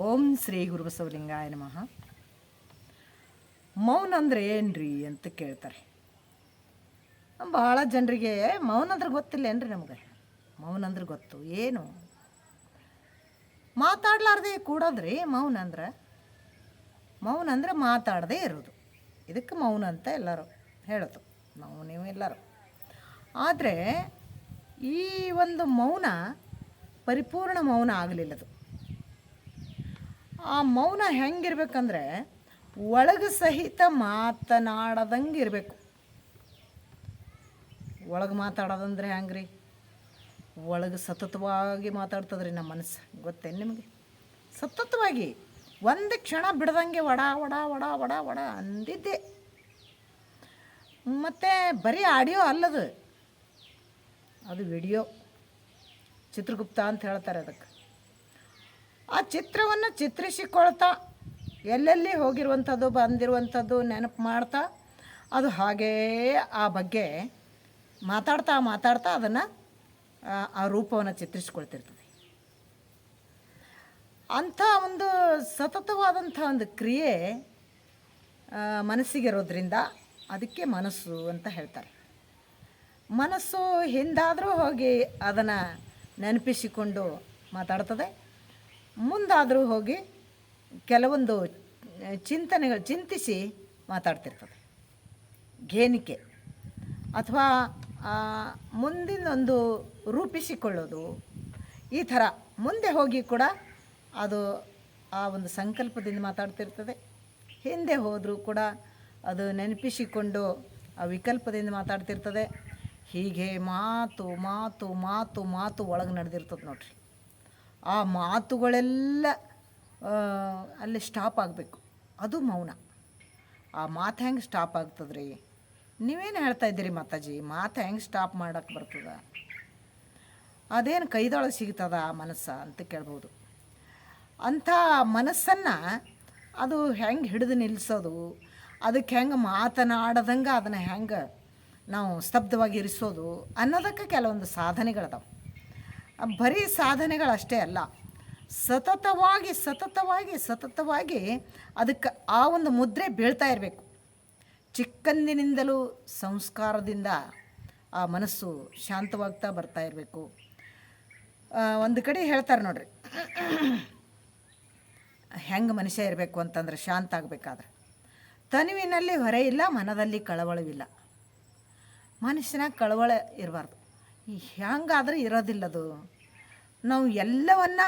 ಓಂ ಶ್ರೀ ಗುರುಬಸವಲಿಂಗಾಯ ನಮಃ. ಮೌನ ಅಂದರೆ ಏನ್ರಿ ಅಂತ ಕೇಳ್ತಾರೆ. ಭಾಳ ಜನರಿಗೆ ಮೌನ ಅಂದ್ರೆ ಗೊತ್ತಿಲ್ಲ ಏನ್ರಿ ನಮಗೆ? ಮೌನ ಅಂದ್ರೆ ಗೊತ್ತು. ಏನು? ಮಾತಾಡ್ಲಾರ್ದೆ ಕೂಡೋದ್ರಿ ಮೌನ ಅಂದ್ರೆ. ಮೌನ ಅಂದರೆ ಮಾತಾಡದೇ ಇರೋದು. ಇದಕ್ಕೆ ಮೌನ ಅಂತ ಎಲ್ಲರೂ ಹೇಳೋದು. ನಾವು ನೀವು ಎಲ್ಲರೂ. ಆದರೆ ಈ ಒಂದು ಮೌನ ಪರಿಪೂರ್ಣ ಮೌನ ಆಗಲಿಲ್ಲದು. ಆ ಮೌನ ಹೆಂಗಿರ್ಬೇಕಂದ್ರೆ ಒಳಗೆ ಸಹಿತ ಮಾತನಾಡದಂಗೆ ಇರಬೇಕು. ಒಳಗೆ ಮಾತಾಡೋದಂದ್ರೆ ಹೆಂಗ್ರಿ ಒಳಗೆ ಸತತವಾಗಿ ಮಾತಾಡ್ತದ್ರಿ ನಮ್ಮ ಮನಸ್ಸು, ಗೊತ್ತೇನು ನಿಮಗೆ? ಸತತವಾಗಿ, ಒಂದು ಕ್ಷಣ ಬಿಡ್ದಂಗೆ ವಡ ವಡ ವಡ ವಡ ವಡ ಅಂದಿದ್ದೆ. ಮತ್ತು ಬರೀ ಆಡಿಯೋ ಅಲ್ಲದು, ಅದು ವಿಡಿಯೋ. ಚಿತ್ರಗುಪ್ತ ಅಂತ ಹೇಳ್ತಾರೆ ಅದಕ್ಕೆ. ಆ ಚಿತ್ರವನ್ನು ಚಿತ್ರಿಸಿಕೊಳ್ತಾ ಎಲ್ಲೆಲ್ಲಿ ಹೋಗಿರುವಂಥದ್ದು, ಬಂದಿರುವಂಥದ್ದು ನೆನಪು ಮಾಡ್ತಾ ಅದು ಹಾಗೇ ಆ ಬಗ್ಗೆ ಮಾತಾಡ್ತಾ ಮಾತಾಡ್ತಾ ಅದನ್ನು, ಆ ರೂಪವನ್ನು ಚಿತ್ರಿಸ್ಕೊಳ್ತಿರ್ತದೆ. ಅಂಥ ಒಂದು ಸತತವಾದಂಥ ಒಂದು ಕ್ರಿಯೆ ಮನಸ್ಸಿಗಿರೋದ್ರಿಂದ ಅದಕ್ಕೆ ಮನಸ್ಸು ಅಂತ ಹೇಳ್ತಾರೆ. ಮನಸ್ಸು ಹಿಂದಾದರೂ ಹೋಗಿ ಅದನ್ನು ನೆನಪಿಸಿಕೊಂಡು ಮಾತಾಡ್ತದೆ. ಮುಂದಾದರೂ ಹೋಗಿ ಕೆಲವೊಂದು ಚಿಂತನೆಗಳು ಚಿಂತಿಸಿ ಮಾತಾಡ್ತಿರ್ತದೆ. ಗೇನಿಕೆ ಅಥವಾ ಮುಂದಿನೊಂದು ರೂಪಿಸಿಕೊಳ್ಳೋದು, ಈ ಥರ ಮುಂದೆ ಹೋಗಿ ಕೂಡ ಅದು ಆ ಒಂದು ಸಂಕಲ್ಪದಿಂದ ಮಾತಾಡ್ತಿರ್ತದೆ. ಹಿಂದೆ ಹೋದರೂ ಕೂಡ ಅದು ನೆನಪಿಸಿಕೊಂಡು ಆ ವಿಕಲ್ಪದಿಂದ ಮಾತಾಡ್ತಿರ್ತದೆ. ಹೀಗೆ ಮಾತು ಮಾತು ಮಾತು ಮಾತು ಒಳಗೆ ನಡೆದಿರ್ತದೆ ನೋಡ್ರಿ. ಆ ಮಾತುಗಳೆಲ್ಲ ಅಲ್ಲಿ ಸ್ಟಾಪ್ ಆಗಬೇಕು. ಅದು ಮೌನ. ಆ ಮಾತು ಹೆಂಗೆ ಸ್ಟಾಪ್ ಆಗ್ತದ್ರಿ? ನೀವೇನು ಹೇಳ್ತಾ ಇದ್ದೀರಿ ಮಾತಾಜಿ? ಮಾತು ಹೆಂಗೆ ಸ್ಟಾಪ್ ಮಾಡೋಕ್ಕೆ ಬರ್ತದ? ಅದೇನು ಕೈದೊಳಗೆ ಸಿಗ್ತದ ಆ ಮನಸ್ಸು ಅಂತ ಕೇಳ್ಬೋದು. ಅಂಥ ಮನಸ್ಸನ್ನು ಅದು ಹೆಂಗೆ ಹಿಡಿದು ನಿಲ್ಲಿಸೋದು ಅದಕ್ಕೆ ಹೆಂಗೆ ಮಾತನಾಡದಂಗೆ ಅದನ್ನು ಹೆಂಗೆ ನಾವು ಸ್ತಬ್ಧವಾಗಿ ಇರಿಸೋದು ಅನ್ನೋದಕ್ಕೆ ಕೆಲವೊಂದು ಸಾಧನೆಗಳದಾವೆ ಬರೀ ಸಾಧನೆಗಳಷ್ಟೇ ಅಲ್ಲ, ಸತತವಾಗಿ ಸತತವಾಗಿ ಸತತವಾಗಿ ಅದಕ್ಕೆ ಆ ಒಂದು ಮುದ್ರೆ ಬೀಳ್ತಾ ಇರಬೇಕು. ಚಿಕ್ಕಂದಿನಿಂದಲೂ ಸಂಸ್ಕಾರದಿಂದ ಆ ಮನಸ್ಸು ಶಾಂತವಾಗ್ತಾ ಬರ್ತಾ ಇರಬೇಕು. ಒಂದು ಕಡೆ ಹೇಳ್ತಾರೆ ನೋಡ್ರಿ, ಹೆಂಗೆ ಮನುಷ್ಯ ಇರಬೇಕು ಅಂತಂದ್ರೆ ಶಾಂತ ಆಗಬೇಕಾದ್ರೆ. ತನುವಿನಲ್ಲಿ ಹೊರೆ ಇಲ್ಲ, ಮನದಲ್ಲಿ ಕಳವಳವಿಲ್ಲ. ಮನುಷ್ಯನಾಗ ಕಳವಳ ಇರಬಾರ್ದು. ಹೆಂಗಾದ್ರೆ ಇರೋದಿಲ್ಲದು. ನಾವು ಎಲ್ಲವನ್ನ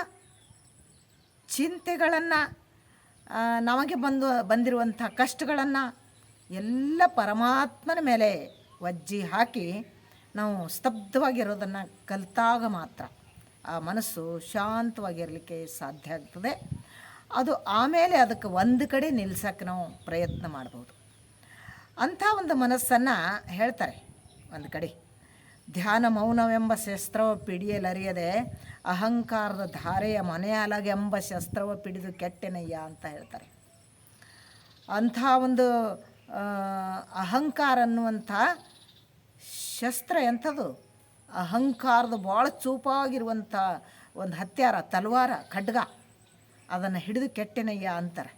ಚಿಂತೆಗಳನ್ನು ನಮಗೆ ಬಂದು, ಬಂದಿರುವಂಥ ಕಷ್ಟಗಳನ್ನು ಎಲ್ಲ ಪರಮಾತ್ಮನ ಮೇಲೆ ಒಜ್ಜಿ ಹಾಕಿ ನಾವು ಸ್ತಬ್ಧವಾಗಿರೋದನ್ನು ಕಲಿತಾಗ ಮಾತ್ರ ಆ ಮನಸ್ಸು ಶಾಂತವಾಗಿರಲಿಕ್ಕೆ ಸಾಧ್ಯ ಆಗ್ತದೆ. ಅದು ಆಮೇಲೆ ಅದಕ್ಕೆ ಒಂದು ಕಡೆ ನಿಲ್ಸೋಕ್ಕೆ ನಾವು ಪ್ರಯತ್ನ ಮಾಡ್ಬೋದು. ಅಂಥ ಒಂದು ಮನಸ್ಸನ್ನು ಹೇಳ್ತಾರೆ ಒಂದು ಕಡೆ. ಧ್ಯಾನ ಮೌನವೆಂಬ ಶಸ್ತ್ರವ ಪಿಡಿಯಲರಿಯದೆ ಅಹಂಕಾರದ ಧಾರೆಯ ಮನೆಯಲಗೆಂಬ ಶಸ್ತ್ರವ ಪಿಡಿದು ಕೆಟ್ಟೆನಯ್ಯ ಅಂತ ಹೇಳ್ತಾರೆ. ಅಂಥ ಒಂದು ಅಹಂಕಾರ ಅನ್ನುವಂಥ ಶಸ್ತ್ರ ಎಂಥದ್ದು ಅಹಂಕಾರದ ಭಾಳ ಚೂಪಾಗಿರುವಂಥ ಒಂದು ಹತ್ಯಾರ, ತಲವಾರ, ಖಡ್ಗ, ಅದನ್ನು ಹಿಡಿದು ಕೆಟ್ಟೆನಯ್ಯ ಅಂತಾರೆ.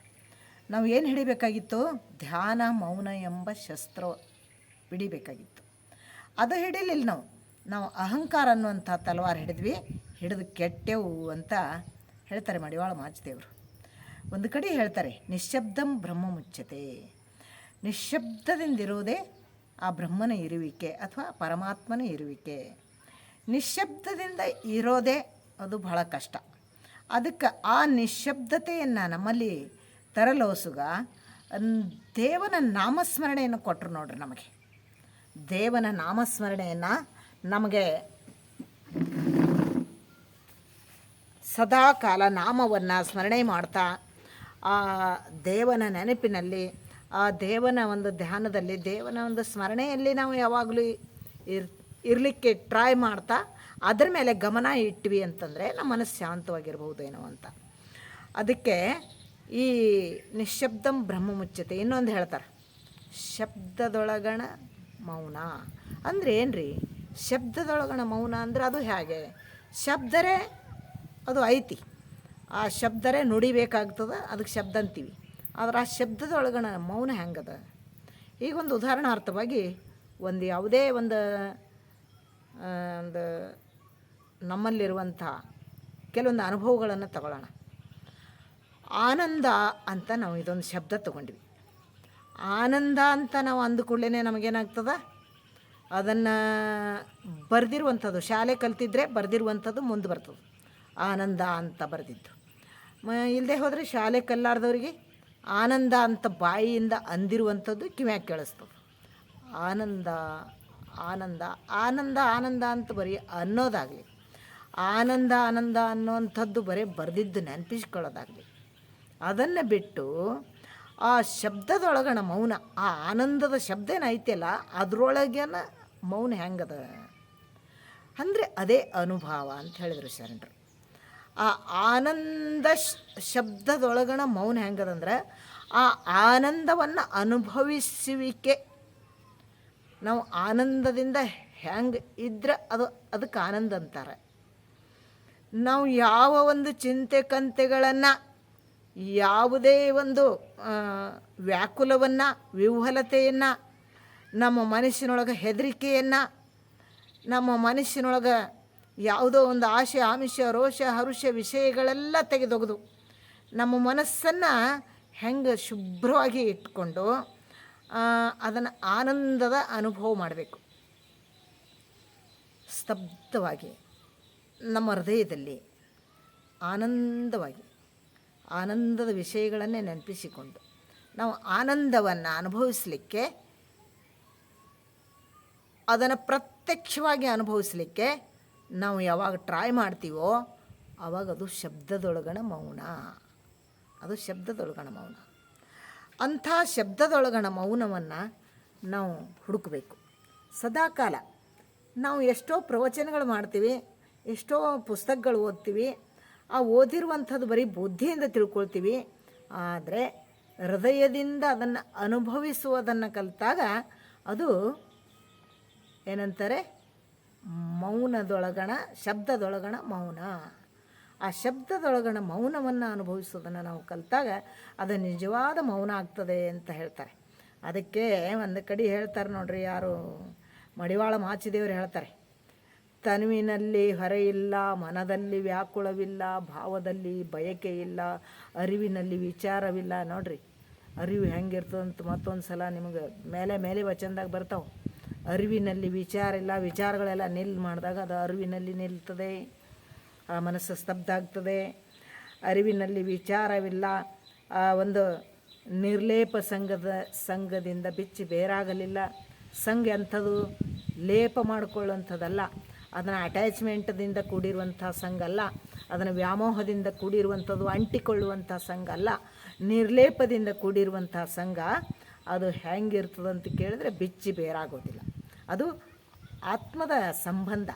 ನಾವು ಏನು ಹಿಡಿಬೇಕಾಗಿತ್ತು? ಧ್ಯಾನ ಮೌನ ಎಂಬ ಶಸ್ತ್ರ ಹಿಡಿಬೇಕಾಗಿತ್ತು ಅದು ಹಿಡಿಲಿಲ್ಲ ನಾವು. ನಾವು ಅಹಂಕಾರ ಅನ್ನುವಂಥ ತಲವಾರ ಹಿಡಿದ್ವಿ. ಹಿಡಿದು ಕೆಟ್ಟೆವು ಅಂತ ಹೇಳ್ತಾರೆ ಮಡಿವಾಳ ಮಾಚದೇವರು. ಒಂದು ಕಡೆ ಹೇಳ್ತಾರೆ, ನಿಶ್ಶಬ್ದಂ ಬ್ರಹ್ಮ ಮುಚ್ಚತೆ. ನಿಶ್ಶಬ್ದದಿಂದಿರುವುದೇ ಆ ಬ್ರಹ್ಮನ ಇರುವಿಕೆ ಅಥವಾ ಪರಮಾತ್ಮನ ಇರುವಿಕೆ. ನಿಶ್ಶಬ್ದದಿಂದ ಇರೋದೇ ಅದು ಬಹಳ ಕಷ್ಟ. ಅದಕ್ಕೆ ಆ ನಿಶ್ಶಬ್ದತೆಯನ್ನು ನಮ್ಮಲ್ಲಿ ತರಲೋಸುಗ ದೇವನ ನಾಮಸ್ಮರಣೆಯನ್ನು ಕೊಟ್ಟರು ನೋಡ್ರಿ ನಮಗೆ. ದೇವನ ನಾಮಸ್ಮರಣೆಯನ್ನು ನಮಗೆ ಸದಾ ಕಾಲ ನಾಮವನ್ನು ಸ್ಮರಣೆ ಮಾಡ್ತಾ, ಆ ದೇವನ ನೆನಪಿನಲ್ಲಿ, ಆ ದೇವನ ಒಂದು ಧ್ಯಾನದಲ್ಲಿ, ದೇವನ ಒಂದು ಸ್ಮರಣೆಯಲ್ಲಿ ನಾವು ಯಾವಾಗಲೂ ಇರ್, ಇರಲಿಕ್ಕೆ ಟ್ರೈ ಮಾಡ್ತಾ, ಅದರ ಮೇಲೆ ಗಮನ ಇಟ್ವಿ ಅಂತಂದರೆ ನಮ್ಮ ಮನಸ್ಸು ಶಾಂತವಾಗಿರ್ಬಹುದೇನೋ ಅಂತ. ಅದಕ್ಕೆ ಈ ನಿಶ್ಶಬ್ದಂ ಬ್ರಹ್ಮ ಮುಚ್ಚತೆ ಇನ್ನೊಂದು ಹೇಳ್ತಾರೆ. ಶಬ್ದದೊಳಗಣ ಮೌನ. ಅಂದ್ರೆ ಏನ್ರಿ? ಶಬ್ದದೊಳಗಣ ಮೌನ ಅಂದ್ರೆ ಅದು ಹೇಗೆ? ಶಬ್ದರೇ ಅದು ಐತಿ. ಆ ಶಬ್ದರೇ ನುಡಿಬೇಕಾಗ್ತದೆ, ಅದಕ್ಕೆ ಶಬ್ದ ಅಂತೀವಿ. ಆದ್ರೆ ಆ ಶಬ್ದದೊಳಗಣ ಮೌನ ಹೆಂಗದ? ಈಗ ಒಂದು ಉದಾಹರಣಾರ್ಥವಾಗಿ ಒಂದು ಯಾವುದೇ ಒಂದು ಒಂದು ನಮ್ಮಲ್ಲಿರುವಂಥ ಕೆಲವೊಂದು ಅನುಭವಗಳನ್ನು ತಗೊಳ್ಳೋಣ. ಆನಂದ ಅಂತ ನಾವು ಇದೊಂದು ಶಬ್ದ ತಗೊಂಡ್ವಿ. ಆನಂದ ಅಂತ ನಾವು ಅಂದ ಕೂಡಲೇ ನಮಗೇನಾಗ್ತದೆ? ಅದನ್ನು ಬರೆದಿರುವಂಥದ್ದು, ಶಾಲೆ ಕಲ್ತಿದ್ರೆ ಬರೆದಿರುವಂಥದ್ದು ಮುಂದೆ ಬರ್ತದೆ. ಆನಂದ ಅಂತ ಬರೆದಿದ್ದು. ಮ ಇಲ್ಲದೆ ಹೋದರೆ ಶಾಲೆ ಕಲ್ಲಾರ್ದವ್ರಿಗೆ ಆನಂದ ಅಂತ ಬಾಯಿಯಿಂದ ಅಂದಿರುವಂಥದ್ದು ಕಿವ್ಯಾಗ ಕೇಳಿಸ್ತದೆ. ಆನಂದ ಆನಂದ ಆನಂದ ಆನಂದ ಅಂತ ಬರೀ ಅನ್ನೋದಾಗಲಿ, ಆನಂದ ಆನಂದ ಅನ್ನೋವಂಥದ್ದು ಬರೀ ಬರೆದಿದ್ದು ನೆನಪಿಸ್ಕೊಳ್ಳೋದಾಗಲಿ, ಅದನ್ನು ಬಿಟ್ಟು ಆ ಶಬ್ದದೊಳಗಣ ಮೌನ, ಆ ಆನಂದದ ಶಬ್ದ ಏನೈತಿಯಲ್ಲ ಅದರೊಳಗೇನ ಮೌನ ಹೆಂಗದ? ಅಂದರೆ ಅದೇ ಅನುಭವ ಅಂತ ಹೇಳಿದರು ಶರಣರು. ಆ ಆನಂದ ಶಬ್ದದೊಳಗಣ ಮೌನ ಹೆಂಗದಂದ್ರೆ, ಆ ಆನಂದವನ್ನು ಅನುಭವಿಸುವಿಕೆ. ನಾವು ಆನಂದದಿಂದ ಹೆಂಗೆ ಇದ್ರೆ ಅದು ಅದಕ್ಕೆ ಆನಂದ ಅಂತಾರೆ. ನಾವು ಯಾವ ಒಂದು ಚಿಂತೆ, ಕಂತೆಗಳನ್ನು ಯಾವುದೇ ಒಂದು ವ್ಯಾಕುಲವನ್ನು ವಿಹ್ವಲತೆಯನ್ನು ನಮ್ಮ ಮನಸ್ಸಿನೊಳಗೆ ಹೆದರಿಕೆಯನ್ನು, ನಮ್ಮ ಮನಸ್ಸಿನೊಳಗೆ ಯಾವುದೋ ಒಂದು ಆಶೆ ಆಮಿಷ, ರೋಷ, ಹರುಷ ವಿಷಯಗಳೆಲ್ಲ ತೆಗೆದೊಗೆದು ನಮ್ಮ ಮನಸ್ಸನ್ನು ಹೆಂಗೆ ಶುಭ್ರವಾಗಿ ಇಟ್ಕೊಂಡು ಅದನ್ನು ಆನಂದದ ಅನುಭವ ಮಾಡಬೇಕು. ಸ್ತಬ್ಧವಾಗಿ, ನಮ್ಮ ಹೃದಯದಲ್ಲಿ ಆನಂದವಾಗಿ. ಆನಂದದ ವಿಷಯಗಳನ್ನೇ ನೆನಪಿಸಿಕೊಂಡು ನಾವು ಆನಂದವನ್ನು ಅನುಭವಿಸಲಿಕ್ಕೆ, ಅದನ್ನು ಪ್ರತ್ಯಕ್ಷವಾಗಿ ಅನುಭವಿಸಲಿಕ್ಕೆ ನಾವು ಯಾವಾಗ ಟ್ರೈ ಮಾಡ್ತೀವೋ ಆವಾಗ ಅದು ಶಬ್ದದೊಳಗಣ ಮೌನ. ಅದು ಶಬ್ದದೊಳಗಣ ಮೌನ. ಅಂಥ ಶಬ್ದದೊಳಗಣ ಮೌನವನ್ನು ನಾವು ಹುಡುಕಬೇಕು. ಸದಾಕಾಲ ನಾವು ಎಷ್ಟೋ ಪ್ರವಚನಗಳು ಮಾಡ್ತೀವಿ, ಎಷ್ಟೋ ಪುಸ್ತಕಗಳು ಓದ್ತೀವಿ ಆ ಓದಿರುವಂಥದ್ದು ಬರೀ ಬುದ್ಧಿಯಿಂದ ತಿಳ್ಕೊಳ್ತೀವಿ. ಆದರೆ ಹೃದಯದಿಂದ ಅದನ್ನು ಅನುಭವಿಸುವುದನ್ನು ಕಲಿತಾಗ ಅದು ಏನಂತಾರೆ? ಮೌನದೊಳಗಣ, ಶಬ್ದದೊಳಗಣ ಮೌನ. ಆ ಶಬ್ದದೊಳಗಣ ಮೌನವನ್ನು ಅನುಭವಿಸೋದನ್ನು ನಾವು ಕಲಿತಾಗ ಅದು ನಿಜವಾದ ಮೌನ ಆಗ್ತದೆ ಅಂತ ಹೇಳ್ತಾರೆ. ಅದಕ್ಕೆ ಒಂದು ಕಡೆ ಹೇಳ್ತಾರೆ ನೋಡ್ರಿ ಯಾರು ಮಡಿವಾಳ ಮಾಚಿದೇವರು ಹೇಳ್ತಾರೆ. ತನುವಿನಲ್ಲಿ ಹೊರೆಯಿಲ್ಲ, ಮನದಲ್ಲಿ ವ್ಯಾಕುಳವಿಲ್ಲ ಭಾವದಲ್ಲಿ ಬಯಕೆ ಇಲ್ಲ ಅರಿವಿನಲ್ಲಿ ವಿಚಾರವಿಲ್ಲ. ನೋಡ್ರಿ, ಅರಿವು ಹೆಂಗಿರ್ತದಂತ ಮತ್ತೊಂದು ಸಲ ನಿಮಗೆ ಮೇಲೆ ಮೇಲೆ ವಚನದಾಗ ಬರ್ತಾವೆ. ಅರಿವಿನಲ್ಲಿ ವಿಚಾರ ಇಲ್ಲ, ವಿಚಾರಗಳೆಲ್ಲ ನಿಲ್ ಮಾಡಿದಾಗ ಅದು ಅರಿವಿನಲ್ಲಿ ನಿಲ್ತದೆ, ಆ ಮನಸ್ಸು ಸ್ತಬ್ಧ ಆಗ್ತದೆ. ಅರಿವಿನಲ್ಲಿ ವಿಚಾರವಿಲ್ಲ, ಆ ಒಂದು ನಿರ್ಲೇಪ ಸಂಘದ, ಸಂಘದಿಂದ ಬಿಚ್ಚಿ ಬೇರಾಗಲಿಲ್ಲ. ಸಂಘ ಅಂಥದ್ದು ಲೇಪ ಮಾಡಿಕೊಳ್ಳುವಂಥದ್ದಲ್ಲ. ಅದನ್ನು ಅಟ್ಯಾಚ್ಮೆಂಟ್ದಿಂದ ಕೂಡಿರುವಂಥ ಸಂಘ ಅಲ್ಲ ಅದನ್ನು ವ್ಯಾಮೋಹದಿಂದ ಕೂಡಿರುವಂಥದ್ದು, ಅಂಟಿಕೊಳ್ಳುವಂಥ ಸಂಘ ಅಲ್ಲ ನಿರ್ಲೇಪದಿಂದ ಕೂಡಿರುವಂಥ ಸಂಘ, ಅದು ಹೆಂಗಿರ್ತದಂತ ಕೇಳಿದ್ರೆ ಬಿಚ್ಚಿ ಬೇರಾಗೋದಿಲ್ಲ. ಅದು ಆತ್ಮದ ಸಂಬಂಧ,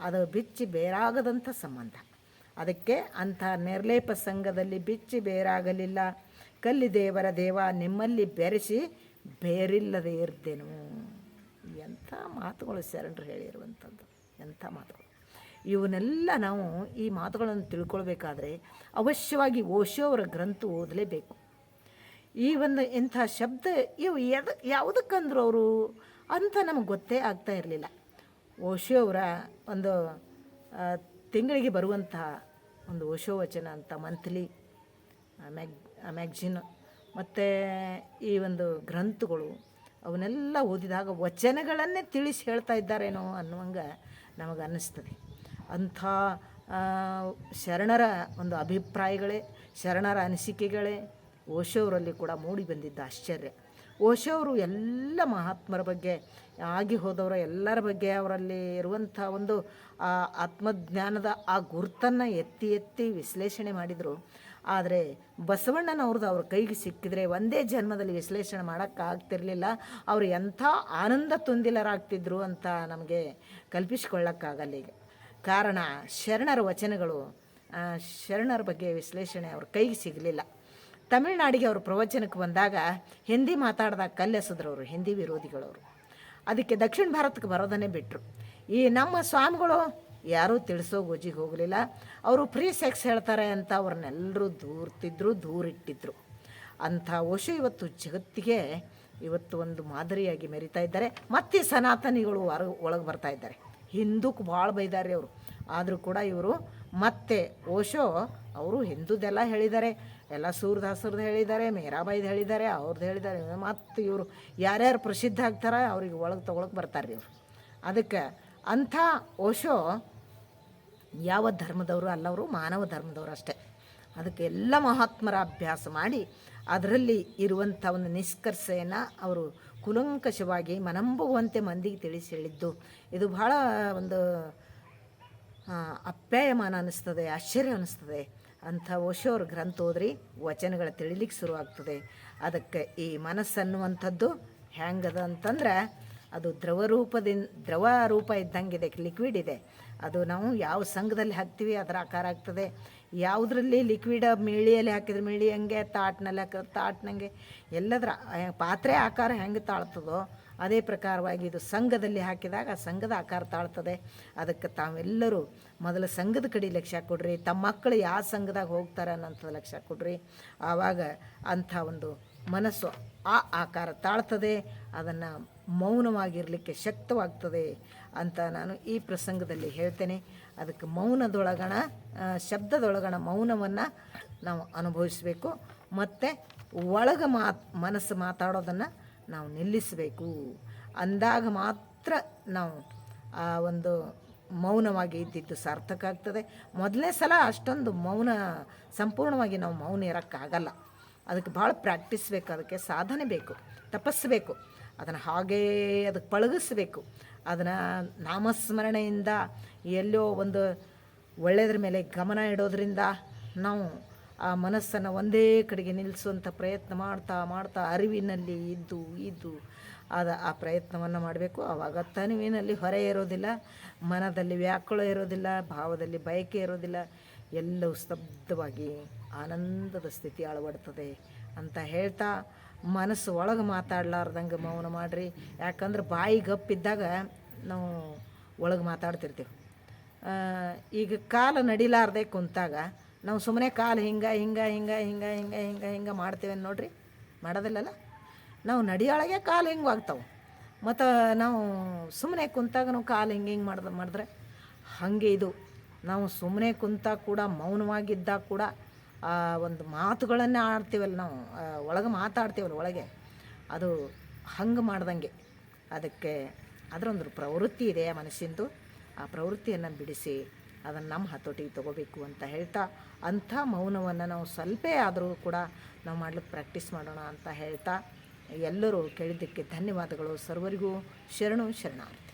ಅದು ಬಿಚ್ಚಿ ಬೇರಾಗದಂಥ ಸಂಬಂಧ. ಅದಕ್ಕೆ ಅಂಥ ನಿರ್ಲೇಪ ಸಂಘದಲ್ಲಿ ಬಿಚ್ಚಿ ಬೇರಾಗಲಿಲ್ಲ, ಕಲ್ಲಿ ದೇವರ ದೇವ ನಿಮ್ಮಲ್ಲಿ ಬೆರೆಸಿ ಬೇರಿಲ್ಲದೆ ಇರ್ತೇನು ಎಂಥ ಮಾತುಗಳು ಶರಣರು ಹೇಳಿರುವಂಥದ್ದು. ಎಂಥ ಮಾತುಗಳು ಇವನ್ನೆಲ್ಲ ನಾವು ಈ ಮಾತುಗಳನ್ನು ತಿಳ್ಕೊಳ್ಬೇಕಾದ್ರೆ ಅವಶ್ಯವಾಗಿ ಓಶೋ ಅವರ ಗ್ರಂಥ ಓದಲೇಬೇಕು. ಈ ಒಂದು ಇಂಥ ಶಬ್ದ ಇವು ಎದ ಯಾವುದಕ್ಕಂದ್ರು ಅವರು ಅಂತ ನಮಗೆ ಗೊತ್ತೇ ಆಗ್ತಾ ಇರಲಿಲ್ಲ. ಓಶೋ ಅವರ ಒಂದು ತಿಂಗಳಿಗೆ ಬರುವಂತಹ ಒಂದು ಓಶೋ ವಚನ ಅಂತ ಮಂತ್ಲಿ ಮ್ಯಾಗ್ ಮ್ಯಾಗ್ಝಿನ್ ಮತ್ತು ಈ ಒಂದು ಗ್ರಂಥಗಳು ಅವನ್ನೆಲ್ಲ ಓದಿದಾಗ ವಚನಗಳನ್ನೇ ತಿಳಿಸಿ ಹೇಳ್ತಾ ಇದ್ದಾರೇನೋ ಅನ್ನುವಂಗೆ ನಮಗೆ ಅನ್ನಿಸ್ತದೆ ಅಂಥ ಶರಣರ ಒಂದು ಅಭಿಪ್ರಾಯಗಳೇ, ಶರಣರ ಅನಿಸಿಕೆಗಳೇ ಓಶೋರಲ್ಲಿ ಕೂಡ ಮೂಡಿ ಬಂದಿದ್ದ ಆಶ್ಚರ್ಯ. ಓಶೋರು ಎಲ್ಲ ಮಹಾತ್ಮರ ಬಗ್ಗೆ, ಆಗಿ ಹೋದವರ ಎಲ್ಲರ ಬಗ್ಗೆ ಅವರಲ್ಲಿ ಇರುವಂಥ ಒಂದು, ಆ, ಆತ್ಮಜ್ಞಾನದ ಆ ಗುರುತನ್ನು ಎತ್ತಿ ಎತ್ತಿ ವಿಶ್ಲೇಷಣೆ ಮಾಡಿದರು. ಆದರೆ ಬಸವಣ್ಣನವ್ರದ್ದು ಅವ್ರ ಕೈಗೆ ಸಿಕ್ಕಿದ್ರೆ ಒಂದೇ ಜನ್ಮದಲ್ಲಿ ವಿಶ್ಲೇಷಣೆ ಮಾಡೋಕ್ಕಾಗ್ತಿರ್ಲಿಲ್ಲ ಅವರು ಎಂಥ ಆನಂದ ತುಂದಿಲರಾಗ್ತಿದ್ರು ಅಂತ ನಮಗೆ ಕಲ್ಪಿಸ್ಕೊಳ್ಳೋಕ್ಕಾಗಲ್ಲ ಈಗ. ಕಾರಣ ಶರಣರ ವಚನಗಳು ಶರಣರ ಬಗ್ಗೆ ವಿಶ್ಲೇಷಣೆ ಅವ್ರ ಕೈಗೆ ಸಿಗಲಿಲ್ಲ. ತಮಿಳ್ನಾಡಿಗೆ ಅವರು ಪ್ರವಚನಕ್ಕೆ ಬಂದಾಗ ಹಿಂದಿ ಮಾತಾಡ್ದಾಗ ಕಲ್ಲೆಸದ್ರು ಅವರು ಹಿಂದಿ ವಿರೋಧಿಗಳವರು. ಅದಕ್ಕೆ ದಕ್ಷಿಣ ಭಾರತಕ್ಕೆ ಬರೋದನ್ನೇ ಬಿಟ್ಟರು ಈ ನಮ್ಮ ಸ್ವಾಮಿಗಳು ಯಾರೂ ತಿಳಿಸೋ ಗೋಜಿಗೆ ಹೋಗಲಿಲ್ಲ. ಅವರು ಫ್ರೀ ಸೆಕ್ಸ್ ಹೇಳ್ತಾರೆ ಅಂತ ಅವ್ರನ್ನೆಲ್ಲರೂ ದೂರ್ತಿದ್ರು, ದೂರಿಟ್ಟಿದ್ರು. ಅಂಥ ಓಶೋ ಇವತ್ತು ಜಗತ್ತಿಗೆ ಇವತ್ತು ಒಂದು ಮಾದರಿಯಾಗಿ ಮೆರಿತಾ ಇದ್ದಾರೆ. ಮತ್ತೆ ಸನಾತನಿಗಳು ಹೊರ ಒಳಗೆ ಬರ್ತಾ ಇದ್ದಾರೆ. ಹಿಂದೂಕ್ಕೆ ಭಾಳ ಬೈದಾರೆ ಅವರು. ಆದರೂ ಕೂಡ ಇವರು ಮತ್ತೆ ಓಶೋ ಅವರು ಹಿಂದೂದೆಲ್ಲ ಹೇಳಿದ್ದಾರೆ. ಎಲ್ಲ ಸೂರ್ದಾಸರದ್ದು ಹೇಳಿದ್ದಾರೆ, ಮೇರಾಬಾಯ್ದು ಹೇಳಿದ್ದಾರೆ ಅವ್ರದ್ದು ಹೇಳಿದ್ದಾರೆ. ಮತ್ತು ಇವರು ಯಾರ್ಯಾರು ಪ್ರಸಿದ್ಧ ಆಗ್ತಾರೆ ಅವ್ರಿಗೆ ಒಳಗೆ ತೊಗೊಳಕ್ಕೆ ಬರ್ತಾರೆ ಇವರು. ಅದಕ್ಕೆ ಅಂಥ ಓಶೋ ಯಾವ ಧರ್ಮದವರು ಅಲ್ಲವರು ಮಾನವ ಧರ್ಮದವರು ಅಷ್ಟೇ. ಅದಕ್ಕೆ ಎಲ್ಲ ಮಹಾತ್ಮರ ಅಭ್ಯಾಸ ಮಾಡಿ ಅದರಲ್ಲಿ ಇರುವಂಥ ಒಂದು ನಿಷ್ಕರ್ಷೆಯನ್ನು ಅವರು ಕುಲಂಕಷವಾಗಿ ಮನಂಬುವಂತೆ ಮಂದಿಗೆ ತಿಳಿಸಿ ಹೇಳಿದ್ದು. ಇದು ಬಹಳ ಒಂದು ಅಪ್ಯಾಯಮಾನ ಅನ್ನಿಸ್ತದೆ, ಆಶ್ಚರ್ಯ ಅನ್ನಿಸ್ತದೆ. ಅಂಥ ಓಶೋರ್ ಗ್ರಂಥ ಓದ್ರಿ ವಚನಗಳು ತಿಳಿಲಿಕ್ಕೆ ಶುರುವಾಗ್ತದೆ. ಅದಕ್ಕೆ ಈ ಮನಸ್ಸನ್ನುವಂಥದ್ದು ಹ್ಯಾಂಗದ ಅಂತಂದ್ರೆ ಅದು ದ್ರವ ರೂಪದಿಂದ, ದ್ರವ ರೂಪ ಇದ್ದಂಗಿದೆ ಲಿಕ್ವಿಡ್ ಇದೆ. ಅದು ನಾವು ಯಾವ ಸಂಘದಲ್ಲಿ ಹಾಕ್ತೀವಿ, ಅದರ ಆಕಾರ ಆಗ್ತದೆ. ಯಾವುದ್ರಲ್ಲಿ ಲಿಕ್ವಿಡ್ ಮಿಳಿಯಲ್ಲಿ ಹಾಕಿದ್ರೆ ಮಿಳಿ ಹಂಗೆ, ತಾಟ್ನಲ್ಲಿ ಹಾಕಿದ್ರೆ ತಾಟ್ನಂಗೆ, ಎಲ್ಲದರ ಪಾತ್ರೆ ಆಕಾರ ಹೆಂಗೆ ತಾಳ್ತದೋ ಅದೇ ಪ್ರಕಾರವಾಗಿ ಇದು ಸಂಘದಲ್ಲಿ ಹಾಕಿದಾಗ ಆ ಸಂಘದ ಆಕಾರ ತಾಳ್ತದೆ. ಅದಕ್ಕೆ ತಾವೆಲ್ಲರೂ ಮೊದಲು ಸಂಘದ ಕಡೆ ಲಕ್ಷ್ಯ ಕೊಡ್ರಿ. ತಮ್ಮ ಮಕ್ಕಳು ಯಾವ ಸಂಘದಾಗ ಹೋಗ್ತಾರೆ ಅನ್ನೋಂಥದ್ದು ಲಕ್ಷ್ಯ ಕೊಡ್ರಿ. ಆವಾಗ ಅಂಥ ಒಂದು ಮನಸ್ಸು ಆ ಆಕಾರ ತಾಳ್ತದೆ. ಅದನ್ನು ಮೌನವಾಗಿರಲಿಕ್ಕೆ ಶಕ್ತವಾಗ್ತದೆ ಅಂತ ನಾನು ಈ ಪ್ರಸಂಗದಲ್ಲಿ ಹೇಳ್ತೇನೆ. ಅದಕ್ಕೆ ಮೌನದೊಳಗಣ ಶಬ್ದದೊಳಗಣ ಮೌನವನ್ನು ನಾವು ಅನುಭವಿಸಬೇಕು. ಮತ್ತು ಒಳಗೆ ಮಾತು, ಮನಸ್ಸು ಮಾತಾಡೋದನ್ನು ನಾವು ನಿಲ್ಲಿಸಬೇಕು. ಅಂದಾಗ ಮಾತ್ರ ನಾವು ಆ ಒಂದು ಮೌನವಾಗಿ ಇದ್ದಿದ್ದು ಸಾರ್ಥಕ ಆಗ್ತದೆ. ಮೊದಲನೇ ಸಲ ಅಷ್ಟೊಂದು ಮೌನ, ಸಂಪೂರ್ಣವಾಗಿ ನಾವು ಮೌನ ಇರೋಕ್ಕಾಗಲ್ಲ. ಅದಕ್ಕೆ ಭಾಳ ಪ್ರಾಕ್ಟೀಸ್ ಬೇಕು, ಅದಕ್ಕೆ ಸಾಧನೆ ಬೇಕು ತಪಸ್ಸಬೇಕು ಅದನ್ನು ಹಾಗೇ ಅದಕ್ಕೆ ಪಳಗಿಸ್ಬೇಕು. ಅದನ್ನು ನಾಮಸ್ಮರಣೆಯಿಂದ ಎಲ್ಲೋ ಒಂದು ಒಳ್ಳೆಯದ್ರ ಮೇಲೆ ಗಮನ ಇಡೋದ್ರಿಂದ ನಾವು ಆ ಮನಸ್ಸನ್ನು ಒಂದೇ ಕಡೆಗೆ ನಿಲ್ಲಿಸುವಂಥ ಪ್ರಯತ್ನ ಮಾಡ್ತಾ ಮಾಡ್ತಾ ಅರಿವಿನಲ್ಲಿ ಇದ್ದು ಇದ್ದು ಆದ ಆ ಪ್ರಯತ್ನವನ್ನು ಮಾಡಬೇಕು. ಆವಾಗ ತನುವಿನಲ್ಲಿ ಹೊರೆ ಇರೋದಿಲ್ಲ, ಮನದಲ್ಲಿ ವ್ಯಾಕುಳ ಇರೋದಿಲ್ಲ, ಭಾವದಲ್ಲಿ ಬಯಕೆ ಇರೋದಿಲ್ಲ, ಎಲ್ಲವೂ ಸ್ತಬ್ಧವಾಗಿ ಆನಂದದ ಸ್ಥಿತಿ ಅಳವಡ್ತದೆ ಅಂತ ಹೇಳ್ತಾ ಮನಸ್ಸು ಒಳಗೆ ಮಾತಾಡ್ಲಾರ್ದಂಗೆ ಮೌನ ಮಾಡಿರಿ. ಯಾಕಂದ್ರೆ ಬಾಯಿ ಗಪ್ಪಿದ್ದಾಗ ನಾವು ಒಳಗೆ ಮಾತಾಡ್ತಿರ್ತೀವಿ. ಈಗ ಕಾಲು ನಡಿಲಾರ್ದೆ ಕುಂತಾಗ ನಾವು ಸುಮ್ಮನೆ ಕಾಲು ಹಿಂಗೆ ಹಿಂಗೆ ಹಿಂಗೆ ಹಿಂಗೆ ಹಿಂಗೆ ಹಿಂಗೆ ಹಿಂಗೆ ಮಾಡ್ತೇವೆ ನೋಡ್ರಿ. ಮಾಡೋದಿಲ್ಲಲ್ಲ? ನಾವು ನಡಿಯೊಳಗೆ ಕಾಲು ಹಿಂಗೆ ಆಗ್ತಾವೆ ಮತ್ತು ನಾವು ಸುಮ್ಮನೆ ಕುಂತಾಗ ನಾವು ಕಾಲು ಹಿಂಗೆ ಹಿಂಗೆ ಮಾಡ್ದ, ಮಾಡಿದ್ರೆ ಹಾಗೆ ಇದು. ನಾವು ಸುಮ್ಮನೆ ಕುಂತಾಗ ಕೂಡ ಮೌನವಾಗಿದ್ದಾಗ ಕೂಡ ಆ, ಒಂದು ಮಾತುಗಳನ್ನ ಆಡ್ತೀವಲ್ಲ ನಾವು ಒಳಗೆ ಮಾತಾಡ್ತೀವಲ್ಲ ಒಳಗೆ, ಅದು ಹಂಗೆ ಮಾಡ್ದಂಗೆ. ಅದಕ್ಕೆ ಅದರೊಂದು ಪ್ರವೃತ್ತಿ ಇದೆ ಆ ಮನಸ್ಸಿಂದು. ಆ ಪ್ರವೃತ್ತಿಯನ್ನು ಬಿಡಿಸಿ ಅದನ್ನು ನಮ್ಮ ಹತೋಟಿಗೆ ತಗೋಬೇಕು ಅಂತ ಹೇಳ್ತಾ, ಅಂಥ ಮೌನವನ್ನು ನಾವು ಸ್ವಲ್ಪ ಆದರೂ ಕೂಡ ನಾವು ಮಾಡ್ಲಿಕ್ಕೆ ಪ್ರಾಕ್ಟೀಸ್ ಮಾಡೋಣ ಅಂತ ಹೇಳ್ತಾ, ಎಲ್ಲರೂ ಕೇಳಿದ್ದಕ್ಕೆ ಧನ್ಯವಾದಗಳು. ಸರ್ವರಿಗೂ ಶರಣು ಶರಣಾರ್ಥಿ.